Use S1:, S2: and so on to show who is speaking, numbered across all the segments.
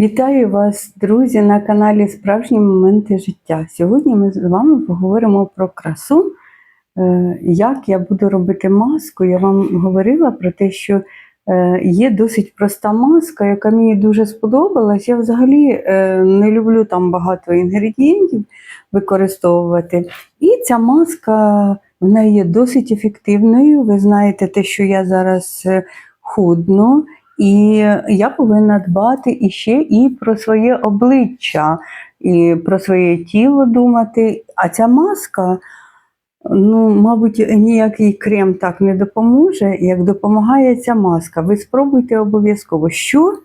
S1: Вітаю вас, друзі, на каналі Справжні моменти життя. Сьогодні ми з вами поговоримо про красу. Е, Як я буду робити маску, я вам говорила про те, що е, є досить проста маска, яка мені дуже сподобалась. Я взагалі е, не люблю там багато інгредієнтів використовувати. І ця маска вона є досить ефективною. Ви знаєте, те, що я зараз худну. І я повинна дбати іще і про своє обличчя, і про своє тіло думати. А ця маска, ну, мабуть, ніякий крем так не допоможе, як допомагає ця маска. Ви спробуйте обов'язково. Що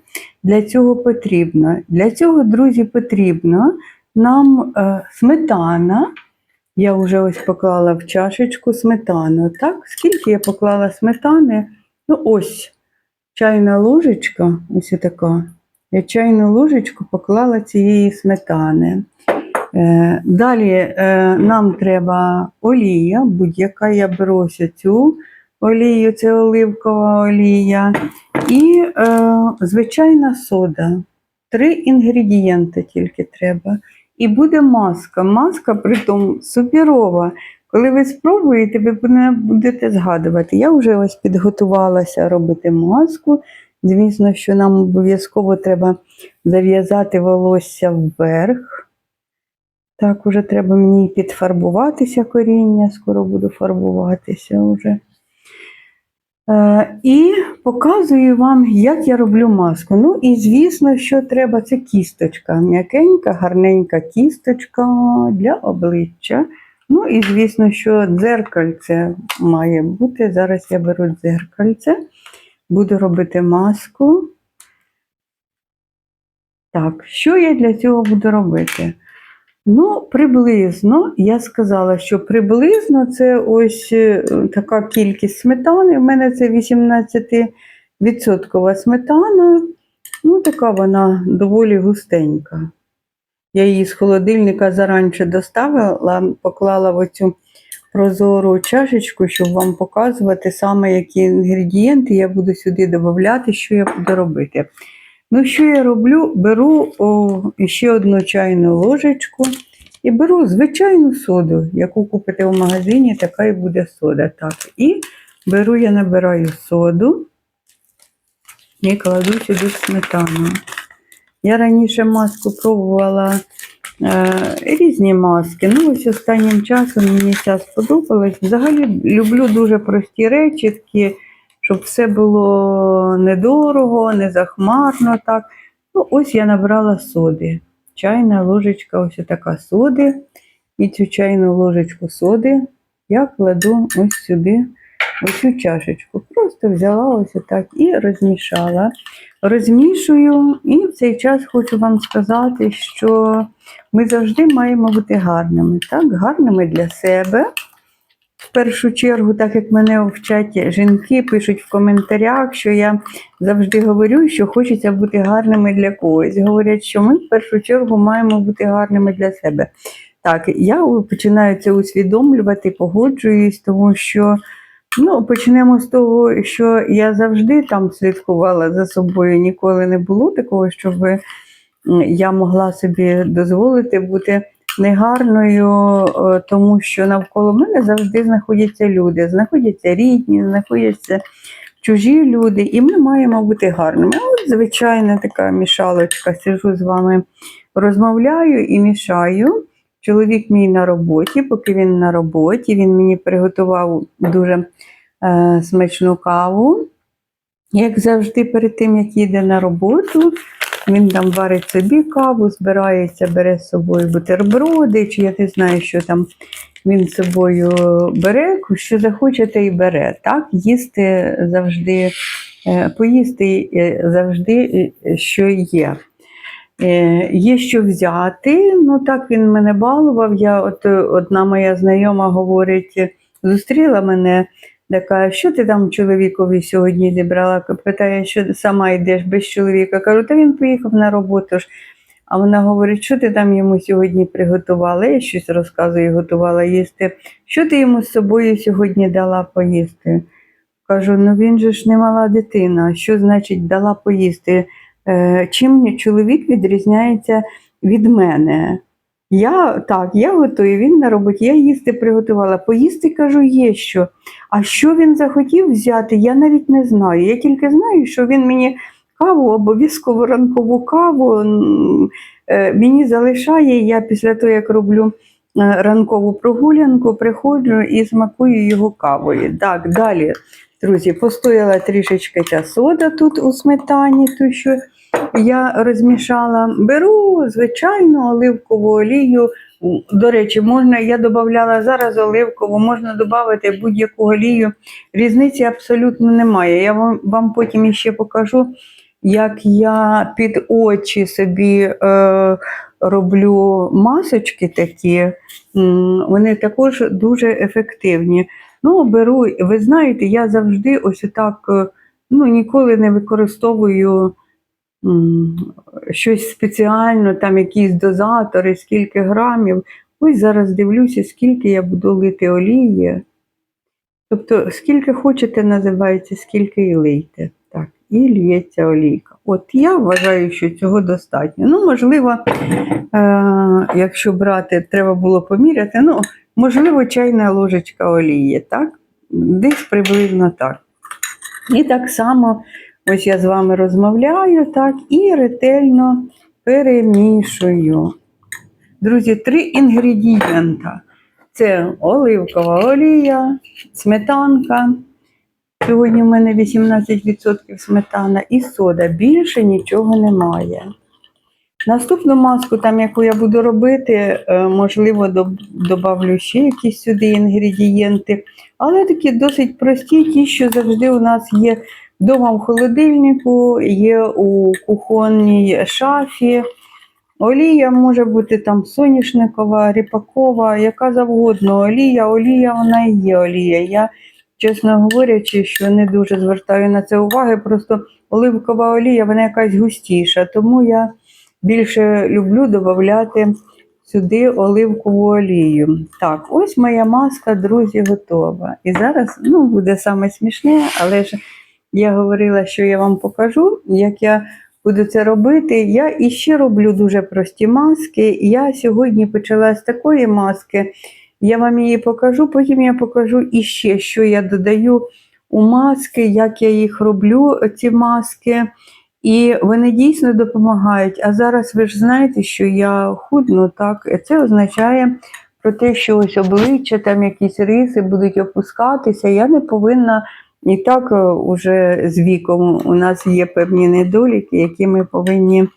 S1: для цього потрібно? Для цього, друзі, потрібно нам е, сметана. Я вже ось поклала в чашечку сметану. Так, скільки я поклала сметани? Ну, ось чайна ложечка, ось така. Я чайну ложечку поклала цієї сметани. Е, далі е, нам треба олія, будь-яка я беру ось цю олію, це оливкова олія. І е, звичайна сода. Три інгредієнти тільки треба. І буде маска. Маска притом суперова. Коли ви спробуєте, ви не будете згадувати. Я вже ось підготувалася робити маску. Звісно, що нам обов'язково треба зав'язати волосся вверх. Так, уже треба мені підфарбуватися коріння, скоро буду фарбуватися вже. Е, і показую вам, як я роблю маску. Ну і звісно, що треба, це кісточка. М'якенька, гарненька кісточка для обличчя. Ну і звісно, що дзеркальце має бути. Зараз я беру дзеркальце, буду робити маску. Так, що я для цього буду робити? Ну, приблизно, я сказала, що приблизно це ось е, така кількість сметани. У мене це 18% сметана. Ну, така вона доволі густенька. Я її з холодильника заранче доставила, поклала в оцю прозору чашечку, щоб вам показувати саме, які інгредієнти я буду сюди додати, що я буду робити. Ну, що я роблю? Беру о, ще одну чайну ложечку і беру звичайну соду, яку купите в магазині, така і буде сода. Так. І беру, я набираю соду і кладу сюди сметану. Я раніше маску пробувала е, різні маски. Ну, ось останнім часом мені ця сподобалась. Взагалі люблю дуже прості речі, такі, щоб все було недорого, не захмарно. так. Ну, ось я набрала соди. Чайна ложечка, ось така соди. І цю чайну ложечку соди я кладу ось сюди, ось цю чашечку. Просто взяла ось так і розмішала розмішую, і в цей час хочу вам сказати, що ми завжди маємо бути гарними. Так? Гарними для себе. В першу чергу, так як мене вчать жінки, пишуть в коментарях, що я завжди говорю, що хочеться бути гарними для когось. Говорять, що ми в першу чергу маємо бути гарними для себе. Так, я починаю це усвідомлювати, погоджуюсь, тому що. Ну, почнемо з того, що я завжди там слідкувала за собою. Ніколи не було такого, щоб я могла собі дозволити бути негарною, тому що навколо мене завжди знаходяться люди, знаходяться рідні, знаходяться чужі люди, і ми маємо бути гарними. От, звичайна така мішалочка, сижу з вами, розмовляю і мішаю. Чоловік мій на роботі, поки він на роботі, він мені приготував дуже е, смачну каву. Як завжди, перед тим, як їде на роботу, він там варить собі каву, збирається, бере з собою бутерброди, чи я не знаю, що там він з собою бере, що захоче, те й бере. Так, їсти завжди, е, поїсти е, завжди, е, що є. Е, Є що взяти, ну так він мене балував. Я, от Одна моя знайома говорить, зустріла мене, така, що ти там чоловікові сьогодні зібрала? Питає, що сама йдеш без чоловіка. Кажу, та він поїхав на роботу. ж. А вона говорить, що ти там йому сьогодні приготувала? Я щось розказую, готувала їсти. Що ти йому з собою сьогодні дала поїсти? Кажу, ну він же ж не мала дитина. Що значить дала поїсти? Е, чим чоловік відрізняється від мене. Я так, я готую, він на роботі, я їсти приготувала. Поїсти кажу, є що. А що він захотів взяти, я навіть не знаю. Я тільки знаю, що він мені каву, обов'язково ранкову каву е, мені залишає. Я після того, як роблю е, ранкову прогулянку, приходжу і смакую його кавою. Так, далі, друзі, постояла трішечки ця сода тут у сметані, ту, що я розмішала. Беру звичайну оливкову олію. До речі, можна, я додавала зараз оливкову, можна додати будь-яку олію. Різниці абсолютно немає. Я вам, вам потім іще покажу, як я під очі собі е, роблю масочки такі. Вони також дуже ефективні. Ну, беру, ви знаєте, я завжди ось так е, ну, ніколи не використовую щось спеціально, там якісь дозатори, скільки грамів. Ось зараз дивлюся, скільки я буду лити олії. Тобто, скільки хочете, називається, скільки і лийте. Так, і лється олійка. От я вважаю, що цього достатньо. Ну, можливо, е- якщо брати, треба було поміряти. Ну, можливо, чайна ложечка олії, так? Десь приблизно так. І так само, ось я з вами розмовляю, так, і ретельно перемішую. Друзі, три інгредієнта. Це оливкова олія, сметанка. Сьогодні в мене 18% сметана і сода. Більше нічого немає. Наступну маску, там, яку я буду робити, е, можливо, добавлю ще якісь сюди інгредієнти. Але такі досить прості, ті, що завжди у нас є вдома в холодильнику, є у кухонній шафі. Олія може бути там соняшникова, ріпакова, яка завгодно олія. Олія вона і є олія. Я, чесно говорячи, що не дуже звертаю на це уваги. Просто оливкова олія, вона якась густіша. Тому я більше люблю додати сюди оливкову олію. Так, ось моя маска, друзі, готова. І зараз ну, буде саме смішне, але ж я говорила, що я вам покажу, як я буду це робити. Я іще роблю дуже прості маски. Я сьогодні почала з такої маски. Я вам її покажу, потім я покажу іще, що я додаю у маски, як я їх роблю, ці маски. І вони дійсно допомагають. А зараз ви ж знаєте, що я худну, так, це означає про те, що ось обличчя, там якісь риси будуть опускатися. Я не повинна і так е, уже з віком у нас є певні недоліки, які ми повинні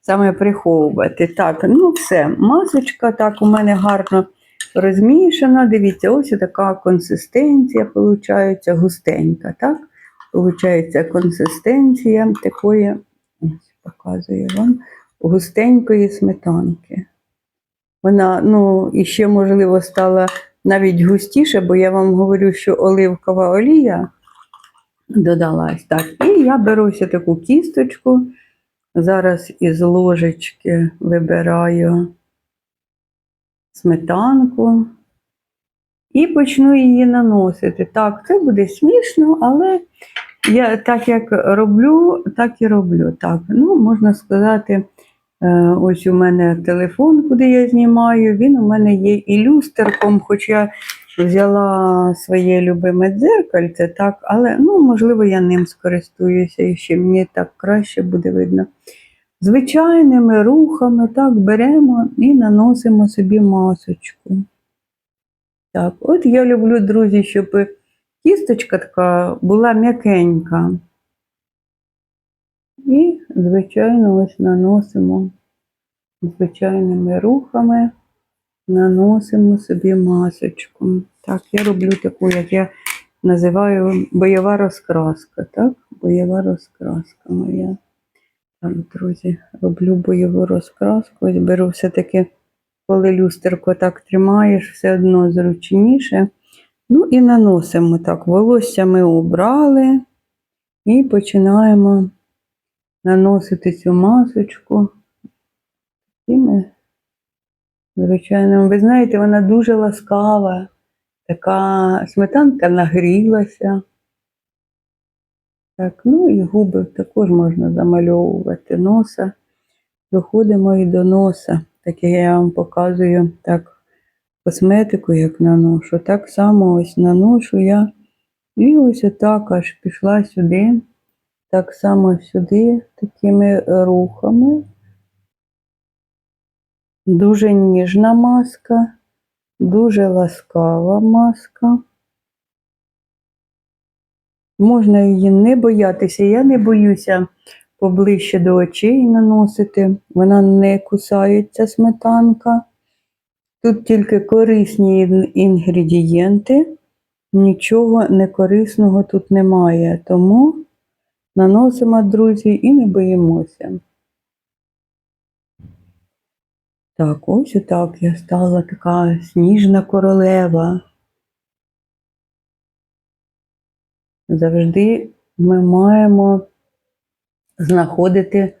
S1: саме приховувати. Так, ну все, масочка так у мене гарно розмішана. Дивіться, ось така консистенція, виходить, густенька. так? Получається консистенція такої, ось показую вам, густенької сметанки. Вона, ну, і ще, можливо, стала навіть густіше, бо я вам говорю, що оливкова олія додалась. Так, і я беру ось таку кісточку. Зараз із ложечки вибираю сметанку і почну її наносити. Так, це буде смішно, але я так як роблю, так і роблю. Так, ну, можна сказати, е, ось у мене телефон, куди я знімаю, він у мене є і люстерком, хоч я взяла своє любиме дзеркальце, так, але ну, можливо, я ним скористуюся і ще мені так краще буде видно. Звичайними рухами так беремо і наносимо собі масочку. Так, от я люблю, друзі, щоб кісточка така була м'якенька. І, звичайно, ось наносимо звичайними рухами, наносимо собі масочку. Так, я роблю таку, як я називаю бойова розкраска. Так, бойова розкраска моя. Так, друзі, роблю бойову розкраску. Ось беру все-таки, коли люстерко так тримаєш, все одно зручніше. Ну і наносимо так. Волосся ми обрали і починаємо наносити цю масочку. Такими, звичайно, ви знаєте, вона дуже ласкава, така сметанка нагрілася. Так, ну і губи також можна замальовувати носа. Доходимо і до носа. Так як я вам показую так косметику, як наношу. Так само ось наношу я. І ось отак аж пішла сюди. Так само сюди, такими рухами. Дуже ніжна маска, дуже ласкава маска. Можна її не боятися. Я не боюся поближче до очей наносити. Вона не кусається сметанка. Тут тільки корисні інгредієнти, нічого некорисного тут немає. Тому наносимо, друзі, і не боїмося. Так, ось отак я стала така сніжна королева. Завжди ми маємо знаходити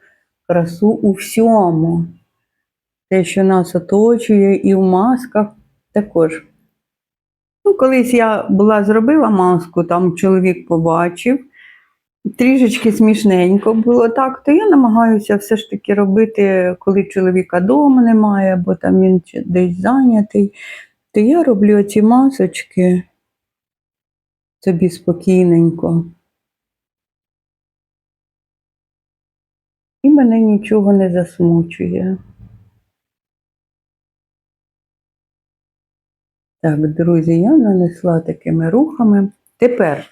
S1: красу у всьому. Те, що нас оточує, і в масках також. Ну, колись я була зробила маску, там чоловік побачив. Трішечки смішненько було так, то я намагаюся все ж таки робити, коли чоловіка вдома немає, бо там він десь зайнятий. То я роблю ці масочки собі спокійненько. І мене нічого не засмучує. Так, друзі, я нанесла такими рухами. Тепер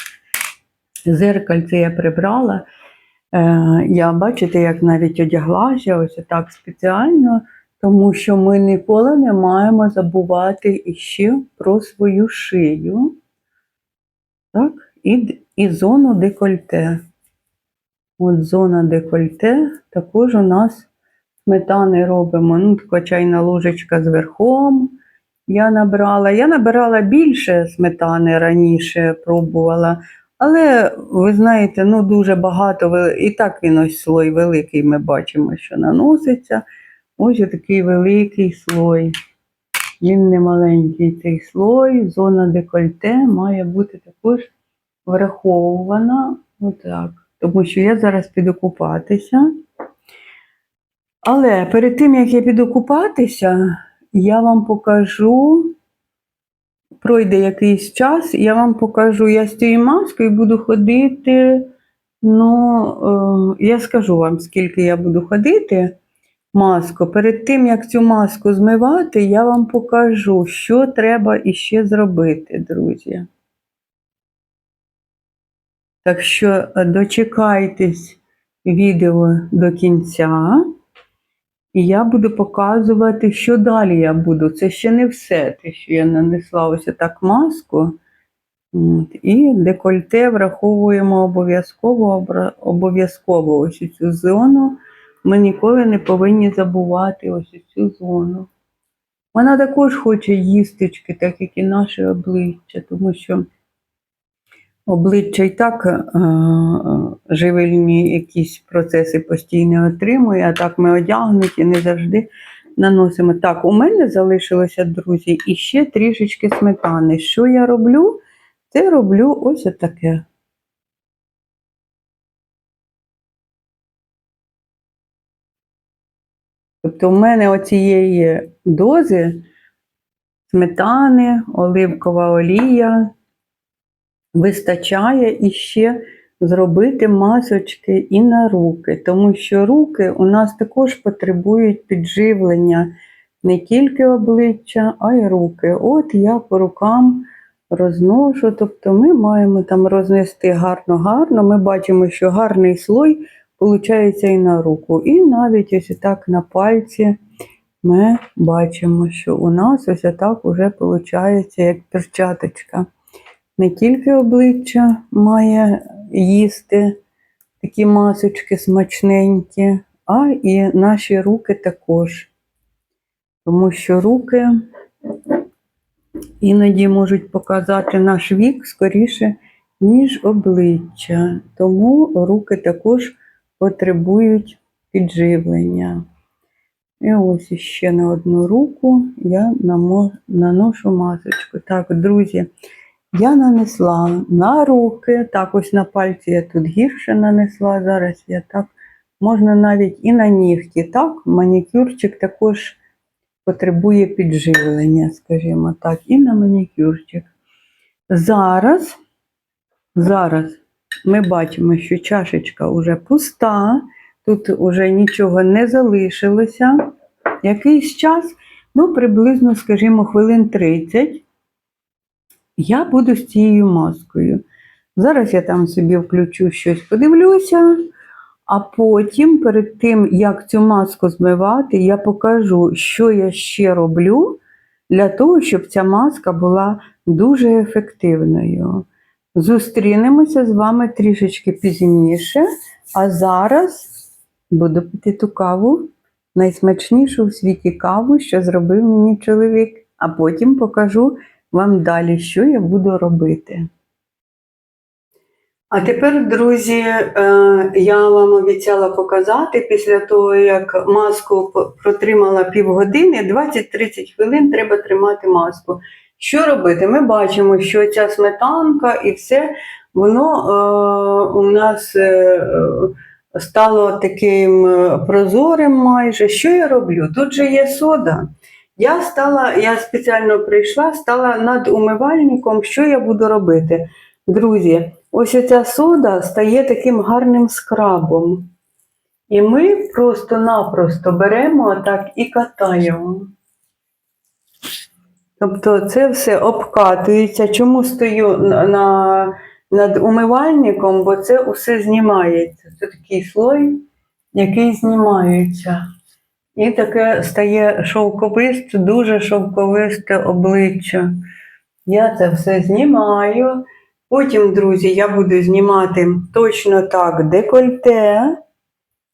S1: зеркальце я прибрала. Е, я бачите, як навіть одяглася ось так спеціально, тому що ми ніколи не маємо забувати іще про свою шию. Так, і, і зону декольте. От зона декольте також у нас сметани робимо. Ну, така чайна ложечка з верхом. Я набрала. Я набирала більше сметани раніше, пробувала. Але ви знаєте, ну дуже багато, і так він ось слой великий, ми бачимо, що наноситься. Ось такий великий слой. Він не маленький цей слой. Зона декольте має бути також врахована. Отак. Тому що я зараз піду купатися. Але перед тим, як я піду купатися, я вам покажу, пройде якийсь час, я вам покажу, я з цією маскою буду ходити. Ну, е, я скажу вам, скільки я буду ходити маску. Перед тим, як цю маску змивати, я вам покажу, що треба іще зробити, друзі. Так що е, дочекайтесь відео до кінця. І я буду показувати, що далі я буду. Це ще не все, те, що я нанесла ось так маску. От. І декольте враховуємо обов'язково, обов'язково ось цю зону. Ми ніколи не повинні забувати ось цю зону. Вона також хоче їстечки, так як і наше обличчя, тому що обличчя і так е, живильні якісь процеси постійно отримує, а так ми одягнуті, не завжди наносимо. Так, у мене залишилося, друзі, і ще трішечки сметани. Що я роблю? Це роблю ось таке. Тобто, в мене оцієї дози сметани, оливкова олія вистачає іще зробити масочки і на руки, тому що руки у нас також потребують підживлення не тільки обличчя, а й руки. От я по рукам розношу, тобто ми маємо там рознести гарно-гарно. Ми бачимо, що гарний слой виходить і на руку. І навіть ось так на пальці ми бачимо, що у нас ось так уже виходить як перчаточка. Не тільки обличчя має їсти такі масочки смачненькі, а і наші руки також. Тому що руки іноді можуть показати наш вік скоріше, ніж обличчя. Тому руки також потребують підживлення. І ось ще на одну руку я наношу масочку. Так, друзі, я нанесла на руки, так ось на пальці я тут гірше нанесла. Зараз я так можна навіть і на нігті. Так, манікюрчик також потребує підживлення, скажімо так, і на манікюрчик. Зараз, зараз ми бачимо, що чашечка вже пуста, тут вже нічого не залишилося. Якийсь час, ну, приблизно, скажімо, хвилин 30, я буду з цією маскою. Зараз я там собі включу щось, подивлюся, а потім, перед тим, як цю маску змивати, я покажу, що я ще роблю для того, щоб ця маска була дуже ефективною. Зустрінемося з вами трішечки пізніше, а зараз буду пити ту каву, найсмачнішу в світі каву, що зробив мені чоловік, а потім покажу вам далі, що я буду робити. А тепер, друзі, е, я вам обіцяла показати після того, як маску протримала півгодини, 20-30 хвилин треба тримати маску. Що робити? Ми бачимо, що ця сметанка і все, воно е, у нас е, е, стало таким е, прозорим майже. Що я роблю? Тут же є сода. Я стала, я спеціально прийшла, стала над умивальником, що я буду робити. Друзі, ось ця сода стає таким гарним скрабом. І ми просто-напросто беремо так і катаємо. Тобто це все обкатується. Чому стою на, на, над умивальником? Бо це усе знімається. Це такий слой, який знімається. І таке стає шовковисте, дуже шовковисте обличчя. Я це все знімаю. Потім, друзі, я буду знімати точно так декольте.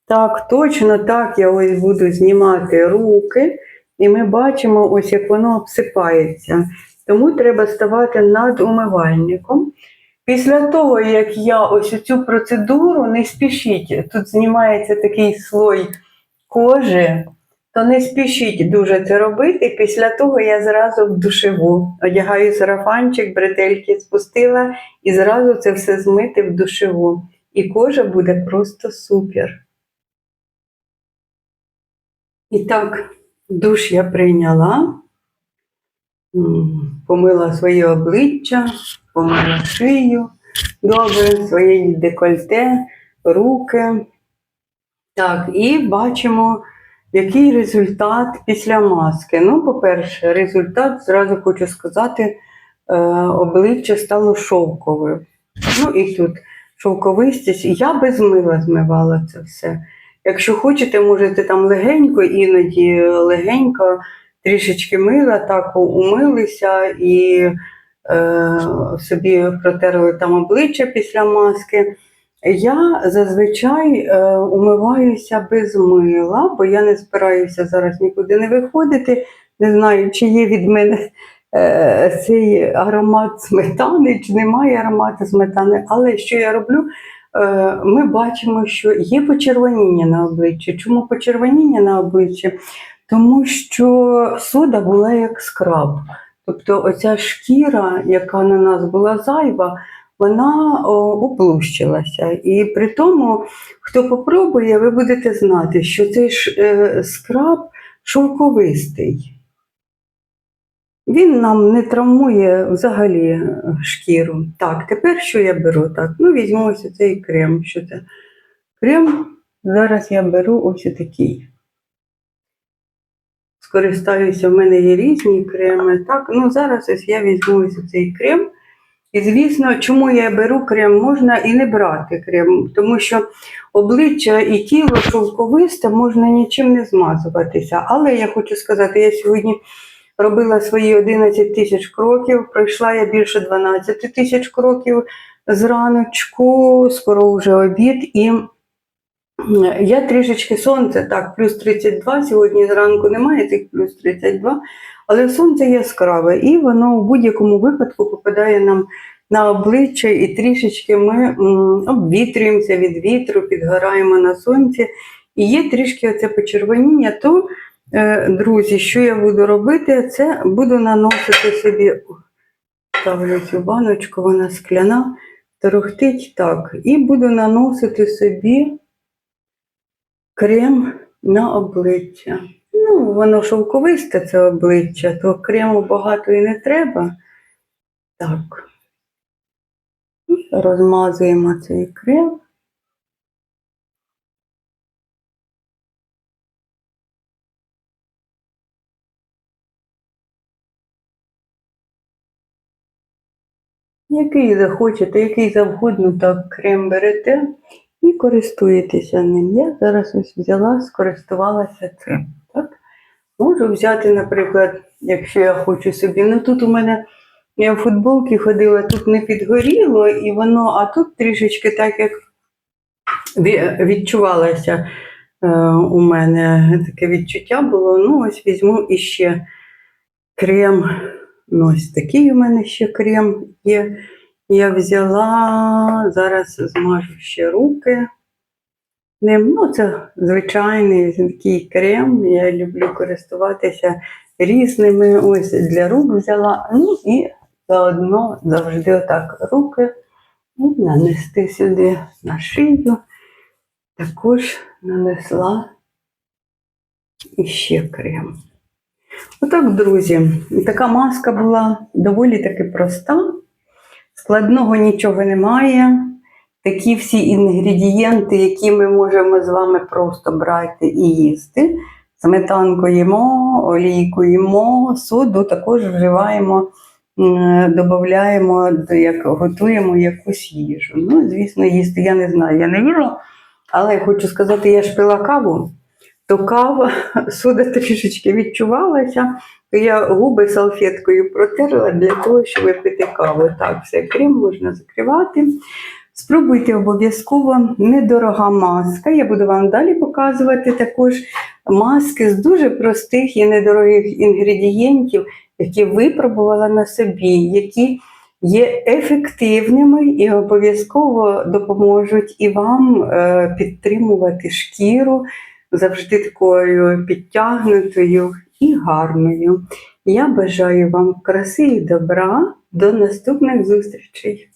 S1: Так, точно так я ось буду знімати руки. І ми бачимо, ось як воно обсипається. Тому треба ставати над умивальником. Після того, як я ось цю процедуру, не спішіть, тут знімається такий слой кожи, то не спішіть дуже це робити. Після того я зразу в душеву одягаю сарафанчик, бретельки спустила і зразу це все змити в душеву. І кожа буде просто супер. І так, душ я прийняла, помила своє обличчя, помила шию, добре, своє декольте, руки. Так, і бачимо, який результат після маски. Ну, по-перше, результат, зразу хочу сказати, е, обличчя стало шовковим. Ну і тут шовковистість. Я без мила змивала це все. Якщо хочете, можете там легенько, іноді легенько, трішечки мила, так умилися і е, собі протерли там обличчя після маски. Я зазвичай е, умиваюся без мила, бо я не збираюся зараз нікуди не виходити. Не знаю, чи є від мене е, цей аромат сметани, чи немає аромату сметани. Але що я роблю? Е, ми бачимо, що є почервоніння на обличчі. Чому почервоніння на обличчі? Тому що сода була як скраб. Тобто оця шкіра, яка на нас була зайва, вона о, облущилася. І при тому, хто попробує, ви будете знати, що цей е, скраб шовковистий. Він нам не травмує взагалі шкіру. Так, тепер що я беру? Так, ну візьму ось цей крем. Що це? Крем зараз я беру ось такий. Скористаюся, в мене є різні креми. Так, ну зараз ось я візьму ось цей крем. І звісно, чому я беру крем, можна і не брати крем, тому що обличчя і тіло шовковисте можна нічим не змазуватися. Але я хочу сказати, я сьогодні робила свої 11 тисяч кроків, пройшла я більше 12 тисяч кроків зраночку, скоро вже обід. І я трішечки сонце, так, плюс 32, сьогодні зранку немає цих плюс 32, але сонце яскраве, і воно в будь-якому випадку попадає нам на обличчя, і трішечки ми обвітрюємося від вітру, підгораємо на сонці. І є трішки оце почервоніння, то, е, друзі, що я буду робити, це буду наносити собі ставлю цю баночку, вона скляна, торохтить так. І буду наносити собі крем на обличчя. Ну, воно шовковисте це обличчя, то крему багато і не треба. Так. Розмазуємо цей крем. Який захочете, який завгодно так крем берете і користуєтеся ним. Я зараз ось взяла, скористувалася цим. Можу взяти, наприклад, якщо я хочу собі. Ну тут у мене я в футболці ходила, тут не підгоріло, і воно, а тут трішечки так, як ві- відчувалося е, у мене таке відчуття було. Ну, ось візьму іще крем. Ну, ось такий у мене ще крем є. Я взяла, зараз змажу ще руки. Ну, це звичайний такий крем. Я люблю користуватися різними. Ось для рук взяла. Ну і заодно завжди отак руки і нанести сюди на шию. Також нанесла іще крем. Отак, друзі, така маска була доволі таки проста. Складного нічого немає. Такі всі інгредієнти, які ми можемо з вами просто брати і їсти. Сметанку їмо, олійку їмо, соду також вживаємо, додаємо, як готуємо якусь їжу. Ну, звісно, їсти я не знаю, я не вірю, але хочу сказати, я ж пила каву, то кава, сода трішечки відчувалася, то я губи салфеткою протерла для того, щоб випити каву. Так, все, крем можна закривати. Спробуйте обов'язково недорога маска. Я буду вам далі показувати також маски з дуже простих і недорогих інгредієнтів, які випробувала на собі, які є ефективними і обов'язково допоможуть і вам е, підтримувати шкіру завжди такою підтягнутою і гарною. Я бажаю вам краси і добра. До наступних зустрічей!